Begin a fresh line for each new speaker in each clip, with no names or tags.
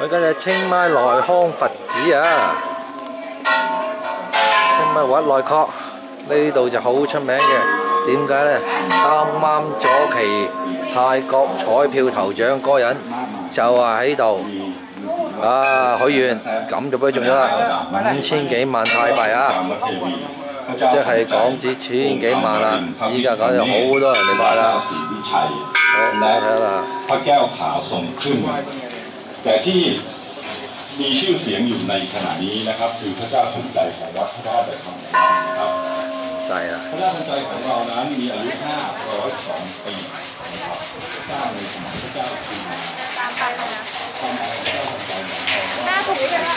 佢嗰隻清邁內康佛寺啊，清邁畫內確呢度就好出名嘅。點解呢？啱啱左期泰國彩票頭獎嗰人就係喺度啊！許願咁就俾佢中咗啦，五千幾萬泰幣啊！即係港紙千幾萬啦！依家搞到好多人嚟買啦。好，大家睇下啦。
พระแก้วขาวทรงขึ้นแต่ที่มีชื่อเสียงอยู่ในขณะนี้นะครับ คือพระเจ้าทันใจของวัดพระธาตุของเรานะครับ
ใส่啦。
พระเจ้าทันใจของเรานั้นมีอายุ502ปีนะครับสร้างในสมัยพระเจ้าคือ
ตามไปเลยนะ
ความหมายของพระเจ้าทันใจของเรา
หน้าถูกเลยนะ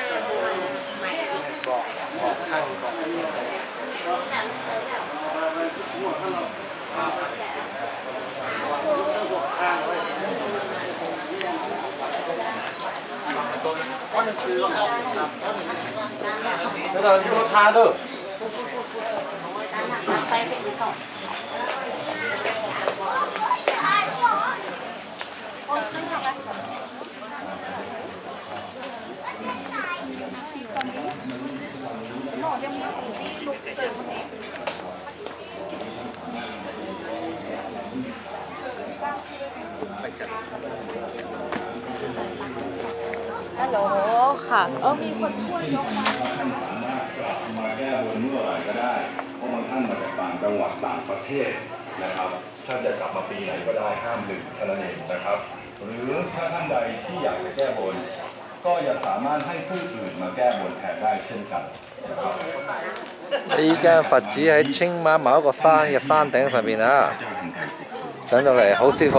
他们吃，那个就是他的。 ฮัลโหลค่ะเออมีคนช่วยยกมา
มารถกลับมาแก้บนเมื่อไหร่ก็ได้เพราะบางท่านมาจากต่างจังหวัดต่างประเทศนะครับท่านจะกลับมาปีไหนก็ได้ห้ามดึกเท่านั้นเองนะครับ หรือถ้าท่านใดที่อยากจะแก้บน ก็ยังสามารถให้ผู้อื่นมาแก้บนแทนได้เช่นกันนะครับ
呢间佛寺喺青马某一个山嘅山顶上边啊，上到嚟好舒服，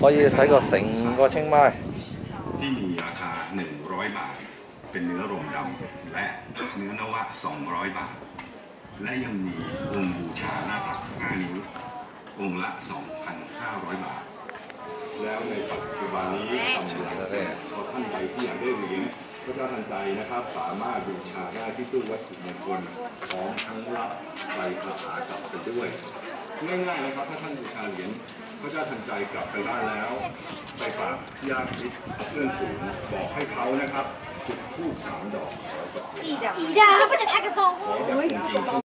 可以睇个成个青迈。
ที่มีราคา 100 บาท เป็นเนื้อรวมดำและเนื้อนวะ 200 บาท และยังมีองค์บูชาหน้าตัก5นิ้ว องค์ละ 2,500 บาท แล้วในปัจจุบันนี้กำลังแรกพอท่านใดที่อยากได้เหรียญพระเจ้าทันใจนะครับ สามารถบูชาได้ที่ตู้วัตถุมงคลพร้อมทั้งรับใบคาถากลับไปด้วยง่ายๆนะครับถ้าท่านบูชาเหรียญพระเจ้าทันใจกลับไปบ้านแล้ว ไปฝากญาติมิตรเพื่อนฝูงบอกให้เขานะครับจุดธูปสามดอก
อีดาไม่จะทายกระทรวง
ขอแบบจริงๆ